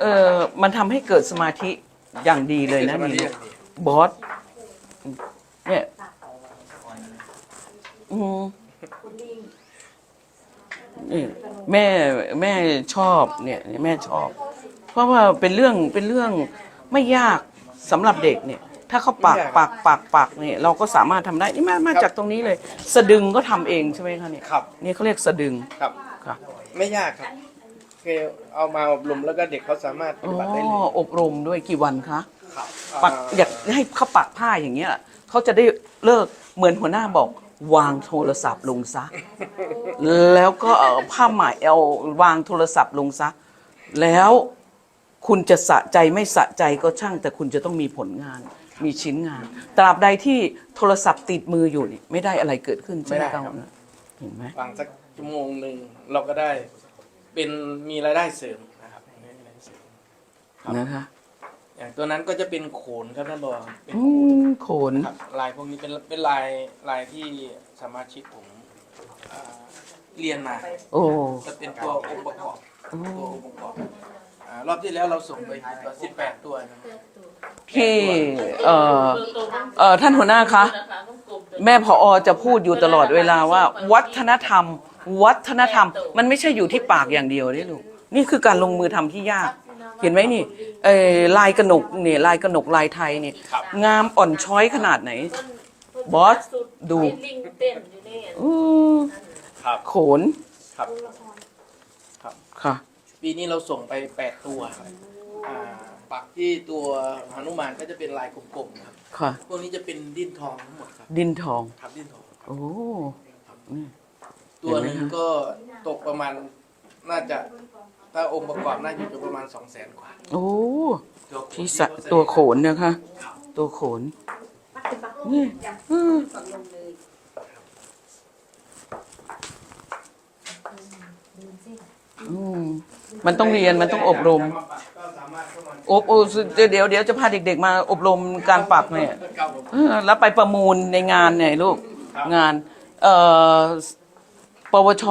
เออมันทำให้เกิดสมาธิอย่างดีเลยนะสมาธินี่อย่างดีบอสเนี่ยอืมนี่แม่แม่ชอบเนี่ยแม่ชอบ เพราะว่าเป็นเรื่องเป็นเรื่องไม่ยากสำหรับเด็กเนี่ย ถ้าเขาปักปักปักปักเนี่ย เราก็สามารถทำได้นี่มามาจากตรงนี้เลย สะดึงก็ทำเองใช่ไหมคะเนี่ยครับ นี่เขาเรียกสะดึงครับค่ะไม่ยากครับ คือเอามาอบรมแล้วก็เด็กเขาสามารถปอ๋อฏิบัติได้เลยอบรมด้วยกี่วันคะครับปักอ่าอยากให้เขาปักผ้าอย่างเงี้ยเขาจะได้เลิกเหมือนหัวหน้าบอก วางโทรศัพท์ลงซะ แล้วก็เอาผ้าไหมเอาวางโทรศัพท์ลงซะ แล้วคุณจะสะใจไม่สะใจก็ช่าง แต่คุณจะต้องมีผลงาน มีชิ้นงาน ตราบใดที่โทรศัพท์ติดมืออยู่นี่ไม่ได้อะไรเกิดขึ้นใช่ไหมครับเห็นไหมวางสักชั่วโมงหนึ่งเราก็ได้ เป็นมีรายได้เสริมนะครับมีรายได้เสริมนะคะอย่างตัวนั้นก็จะเป็นโขนครับท่านรองเป็นอืโขนมโขน ครับลายพวกนี้เป็นเป็นลายลายที่สมาชิกผมอ่าเรียนมาโอ้ จะเป็นตัวองค์ประกอบตัวองค์ประกอบอ่ารอบที่แล้วเราส่งไปสิบแปดตัวนะครับที่เอ่อเอ่อท่านหัวหน้าคะ แม่พออจะพูดอยู่ตลอดเวลาว่า วัฒนธรรม วัฒนธรรม มันไม่ใช่อยู่ที่ปากอย่างเดียวนี่ลูกนี่คือการลงมือทำที่ยาก เห็นไหมนี่เออลายกระหนกเนี่ยลายกระหนกลายไทยเนี่ยงามอ่อนช้อยขนาดไหน บอสดูลิงเต้นอยู่นี่อือครับโขนครับครับค่ะปีนี้เราส่งไปแปดตัวครับอ่าปักที่ตัวหนุมานก็จะเป็นลายกลมๆครับค่ะพวกนี้จะเป็นดิ้นทองทั้งหมดครับ ดินทองครับดิ้นทองโอ้ ตัวหนึ่งก็ตกประมาณน่าจะถ้าองค์ประกอบน่าจะอยู่ประมาณสองแสนกว่าโอ้ตัวโขนที่สะตัวโขนนะคะ ตัวโขนนี่อืออืมมันต้องเรียนมันต้องอบรมก็สามารถเข้ามาอบโอ้เดี๋ยวเดี๋ยวเดี๋ยวจะพาเด็กๆ มาอบรมการปักเนี่ยครับผมเออแล้วไปประมูลในงานเนี่ยลูกงาน เอ่อ ปวช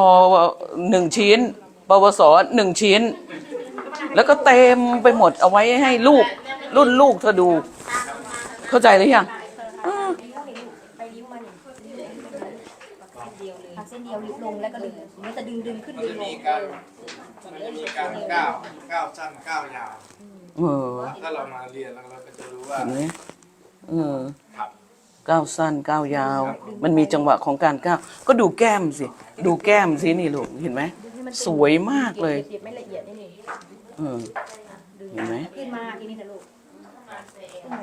หนึ่งชิ้น ปวสหนึ่งชิ้น แล้วก็เต็มไปหมดเอาไว้ให้ลูก รุ่นลูกเธอดู เข้าใจหรือยังไปลิ้วมันพักเส้นเดียวลิ้วลงแล้วก็ดึงมันจะดึงดึงขึ้นมันดึงจะลมีงการมันจะมีการก้าวก้าวสั้นก้าวยาวเออถ้าเรามาเรียนแล้วเราก็จะรู้ว่าเห็นไหมเออครับ ก้าวสั้นก้าวยาว มันมีจังหวะของการก้าวก็ดูแก้มสิ ดูแก้มสินี่ลูกเห็นไหมสวยมากเลยเสียบไม่ละเอียดนี่นี่เออเห็นไหมขึ้นมาทีนี้นะลูกขึ้นมา